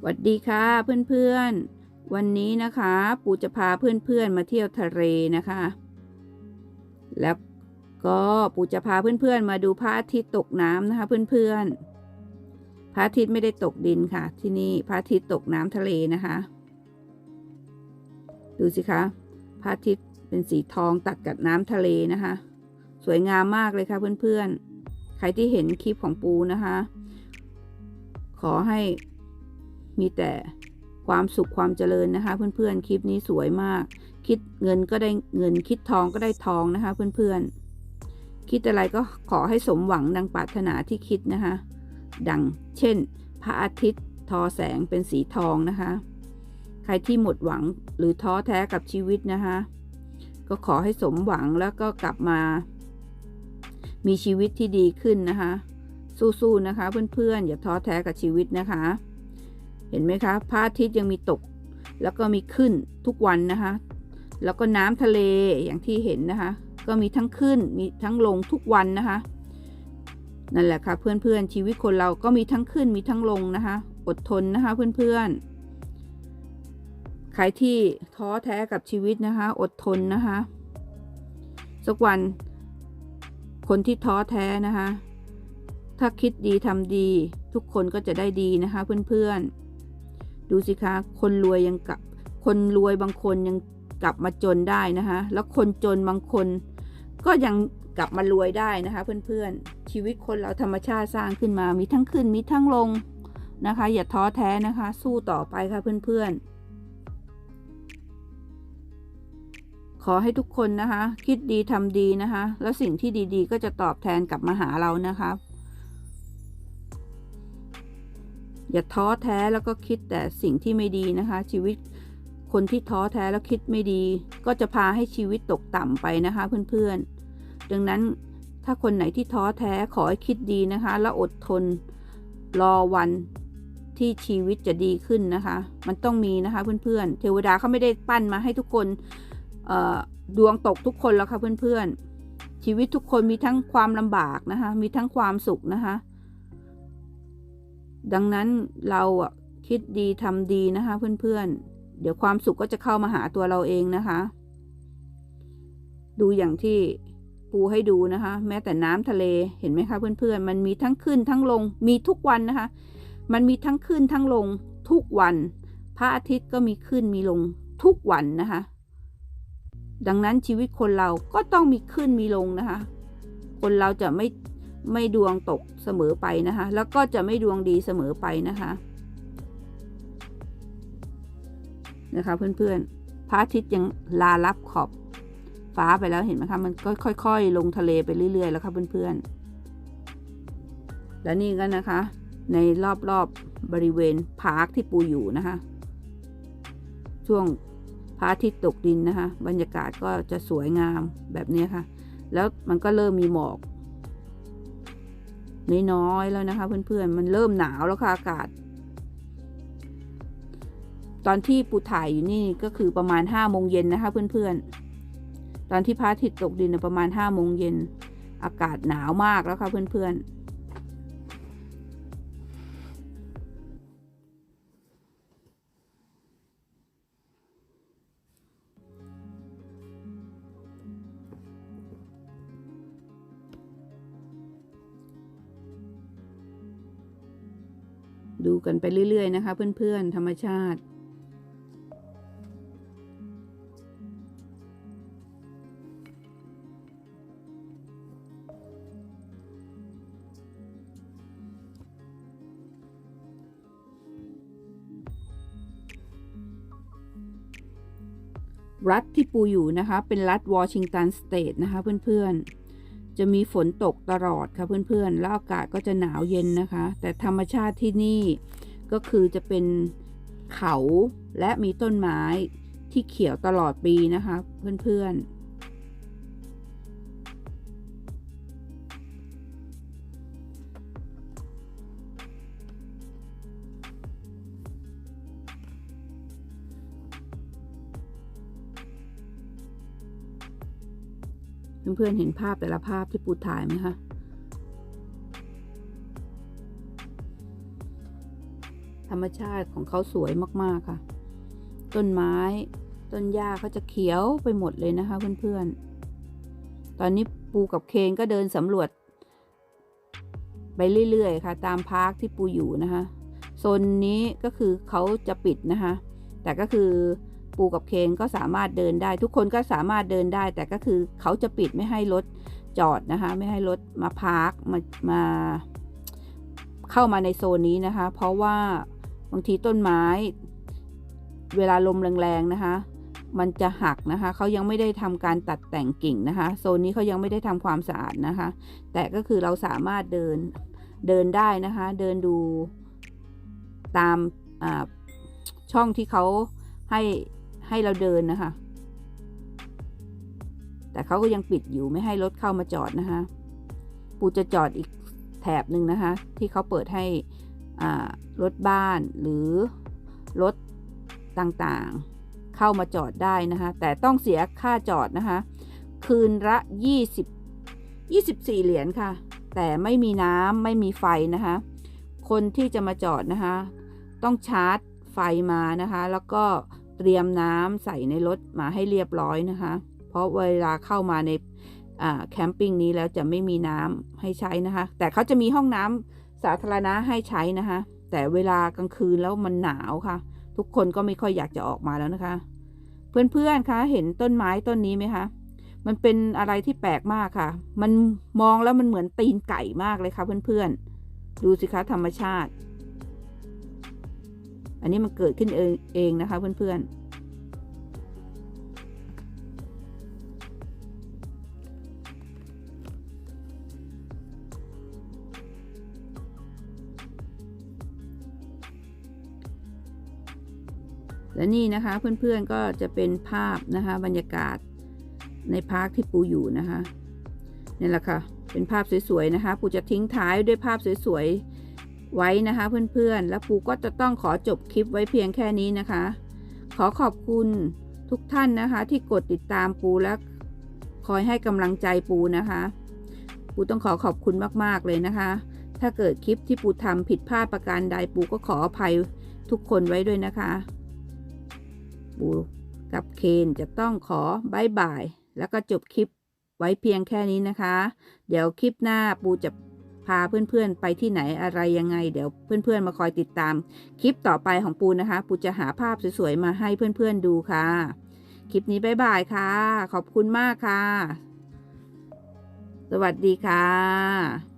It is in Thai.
สวัสดีค่ะเพื่อนๆ วันนี้นะคะปูจะพาเพื่อนๆมาเที่ยวทะเลนะคะ แล้วก็ปูจะพาเพื่อนๆมาดูพระอาทิตย์ตกน้ำนะคะเพื่อนๆ พระอาทิตย์ไม่ได้ตกดินค่ะ ที่นี่พระอาทิตย์ตกน้ำทะเลนะคะ ดูสิคะพระอาทิตย์เป็นสีทองตัดกับน้ำทะเลนะคะ สวยงามมากเลยค่ะเพื่อนๆ ใครที่เห็นคลิปของปูนะคะ ขอให้ มีแต่ความสุขความเจริญนะคะ เพื่อนๆ คลิปนี้สวยมาก คิดเงินก็ได้เงินคิดทองก็ได้ทองนะคะ เพื่อนๆ คิดอะไรก็ขอให้สมหวังดังปรารถนาที่คิดนะคะ ดังเช่น พระอาทิตย์ทอแสงเป็นสีทองนะคะ ใครที่หมดหวังหรือท้อแท้กับชีวิตนะคะ ก็ขอให้สมหวังแล้วก็กลับมา มีชีวิตที่ดีขึ้นนะคะ สู้ๆนะคะ เพื่อนๆ อย่าท้อแท้กับชีวิตนะคะ เห็นไหมคะพระอาทิตย์ยังมีตก แล้วก็มีขึ้นทุกวันนะคะ แล้วก็น้ำทะเลอย่างที่เห็นนะคะ ก็มีทั้งขึ้นมีทั้งลงทุกวันนะคะ นั่นแหละค่ะเพื่อนๆชีวิตคนเราก็มีทั้งขึ้นมีทั้งลงนะคะ อดทนนะคะเพื่อนๆใครที่ท้อแท้กับชีวิตนะคะ อดทนนะคะสักวันคนที่ท้อแท้นะคะ ถ้าคิดดีทำดี ทุกคนก็จะได้ดีนะคะเพื่อนๆ ดูสิคะคนรวยยังกลับ คนรวยบางคนยังกลับมาจนได้นะคะแล้วคนจนบางคนก็ยังกลับมารวยได้นะคะ เพื่อนๆ ชีวิตคนเราธรรมชาติสร้างขึ้นมามีทั้งขึ้นมีทั้งลงนะคะ อย่าท้อแท้นะคะ สู้ต่อไปค่ะเพื่อนๆ ขอให้ทุกคนนะคะ คิดดีทำดีนะคะ แล้วสิ่งที่ดีๆ ก็จะตอบแทนกลับมาหาเรานะคะ อย่าท้อแท้แล้วก็คิดแต่สิ่งที่ไม่ดีนะคะ ชีวิตคนที่ท้อแท้แล้วคิดไม่ดี ก็จะพาให้ชีวิตตกต่ำไปนะคะเพื่อนๆ ดังนั้นถ้าคนไหนที่ท้อแท้ขอให้คิดดีนะคะ แล้วอดทนรอวันที่ชีวิตจะดีขึ้นนะคะ มันต้องมีนะคะเพื่อนๆ เทวดาเขาไม่ได้ปั้นมาให้ทุกคนดวงตกทุกคนแล้วค่ะเพื่อนๆ ชีวิตทุกคนมีทั้งความลำบากนะคะ มีทั้งความสุขนะคะ ดังนั้นเราอะคิดดีทำดีนะคะ เพื่อนๆ เดี๋ยวความสุขก็จะเข้ามาหาตัวเราเองนะคะ ดูอย่างที่ปูให้ดูนะคะ แม้แต่น้ำทะเลเห็นไหมคะ เพื่อนๆ มันมีทั้งขึ้นทั้งลงมีทุกวันนะคะ มันมีทั้งขึ้นทั้งลงทุกวัน พระอาทิตย์ก็มีขึ้นมีลงทุกวันนะคะ ดังนั้นชีวิตคนเราก็ต้องมีขึ้นมีลงนะคะ คนเราจะไม่ ไม่ดวงตกเสมอไปนะคะ แล้วก็จะไม่ดวงดีเสมอไปนะคะนะคะเพื่อนๆพระอาทิตย์ยังลาลับขอบฟ้าไปแล้วเห็นไหมคะมันก็ค่อย ๆ ลงทะเลไปเรื่อยๆแล้วค่ะเพื่อนๆและนี่ก็นะคะ ในรอบๆบบริเวณพาร์คที่ปูอยู่นะคะ ช่วงพระอาทิตย์ตกดินนะคะ บรรยากาศก็จะสวยงามแบบนี้ค่ะ แล้วมันก็เริ่มมีหมอก น้อยๆแล้วนะคะเพื่อนๆมันเริ่มหนาวแล้วค่ะอากาศ ตอนที่ปูถ่ายอยู่นี่ก็คือประมาณห้าโมงเย็นนะคะเพื่อนๆตอนที่พระอาทิตย์ตกดินประมาณห้าโมงเย็นอากาศหนาวมากแล้วค่ะเพื่อนๆ ดูกันไปเรื่อย ๆ นะคะ เพื่อน ๆ ธรรมชาติ รัฐที่ปูอยู่นะคะ เป็นรัฐวอชิงตันสเตทนะคะ เพื่อน ๆ จะมีฝนตกตลอดค่ะเพื่อนๆ แล้วอากาศก็จะหนาวเย็นนะคะ แต่ธรรมชาติที่นี่ก็คือจะเป็นเขาและมีต้นไม้ที่เขียวตลอดปีนะคะ เพื่อนๆ เพื่อนๆเห็นภาพแต่ละภาพที่ปูถ่ายไหมคะธรรมชาติของเขาสวยมากๆค่ะ ต้นไม้ ต้นหญ้าเขาจะเขียวไปหมดเลยนะคะเพื่อนๆ ตอนนี้ปูกับเคนก็เดินสำรวจ ไปเรื่อยๆค่ะ ตามพาร์คที่ปูอยู่นะคะโซนนี้ก็คือเขาจะปิดนะคะ แต่ก็คือ ปูกับเคนก็สามารถเดินได้ ทุกคนก็สามารถเดินได้ แต่ก็คือเขาจะปิดไม่ให้รถจอดนะคะ ไม่ให้รถมาพาร์คมามาเข้ามาในโซนนี้นะคะ เพราะว่าบางทีต้นไม้ เวลาลมแรงๆนะคะ มันจะหักนะคะเขายังไม่ได้ทำการตัดแต่งกิ่งนะคะ โซนนี้เขายังไม่ได้ทำความสะอาดนะคะ แต่ก็คือเราสามารถเดินเดินได้นะคะ เดินดูตามช่องที่เขาให้ ให้เราเดินนะคะ แต่เขาก็ยังปิดอยู่ไม่ให้รถเข้ามาจอดนะคะ ปูจะจอดอีกแถบหนึ่งนะคะ ที่เขาเปิดให้รถบ้านหรือรถต่างๆ เข้ามาจอดได้นะคะ แต่ต้องเสียค่าจอดนะคะ คืนละ 20 24 เหรียญค่ะ แต่ไม่มีน้ำไม่มีไฟนะคะ คนที่จะมาจอดนะคะ ต้องชาร์จไฟมานะคะ แล้วก็ เตรียมน้ำใส่ในรถมาให้เรียบร้อยนะคะ เพราะเวลาเข้ามาในแคมปิ้งนี้แล้วจะไม่มีน้ำให้ใช้นะคะ แต่เขาจะมีห้องน้ำสาธารณะให้ใช้นะคะ แต่เวลากลางคืนแล้วมันหนาวค่ะ ทุกคนก็ไม่ค่อยอยากจะออกมาแล้วนะคะ เพื่อนๆคะเห็นต้นไม้ต้นนี้ไหมคะมันเป็นอะไรที่แปลกมากค่ะ มันมองแล้วมันเหมือนตีนไก่มากเลยค่ะเพื่อนๆ ดูสิคะธรรมชาติ อันนี้มันเกิดขึ้นเองเองนะคะเพื่อนๆและนี่นะคะเพื่อนๆก็จะเป็นภาพนะคะบรรยากาศในพาร์คที่ปูอยู่นะคะนี่แหละค่ะเป็นภาพสวยๆนะคะ ปูจะทิ้งท้ายด้วยภาพสวยๆ ไว้นะคะเพื่อนๆ แล้วปูก็จะต้องขอจบคลิปไว้เพียงแค่นี้นะคะ ขอขอบคุณทุกท่านนะคะ ที่กดติดตามปูและคอยให้กำลังใจปูนะคะ ปูต้องขอขอบคุณมากๆเลยนะคะ ถ้าเกิดคลิปที่ปูทำผิดพลาดประการใดปูก็ขออภัยทุกคนไว้ด้วยนะคะ ปูกับเคนจะต้องขอบายบายแล้วก็จบคลิปไว้เพียงแค่นี้นะคะ เดี๋ยวคลิปหน้าปูจะ พาเพื่อนๆ ไปที่ไหนอะไรยังไง เดี๋ยวเพื่อนๆ มาคอยติดตาม คลิปต่อไปของปูนะคะ ปูจะหาภาพสวยๆ มาให้เพื่อนๆ ดูค่ะ คลิปนี้บายบายค่ะ ขอบคุณมากค่ะ สวัสดีค่ะ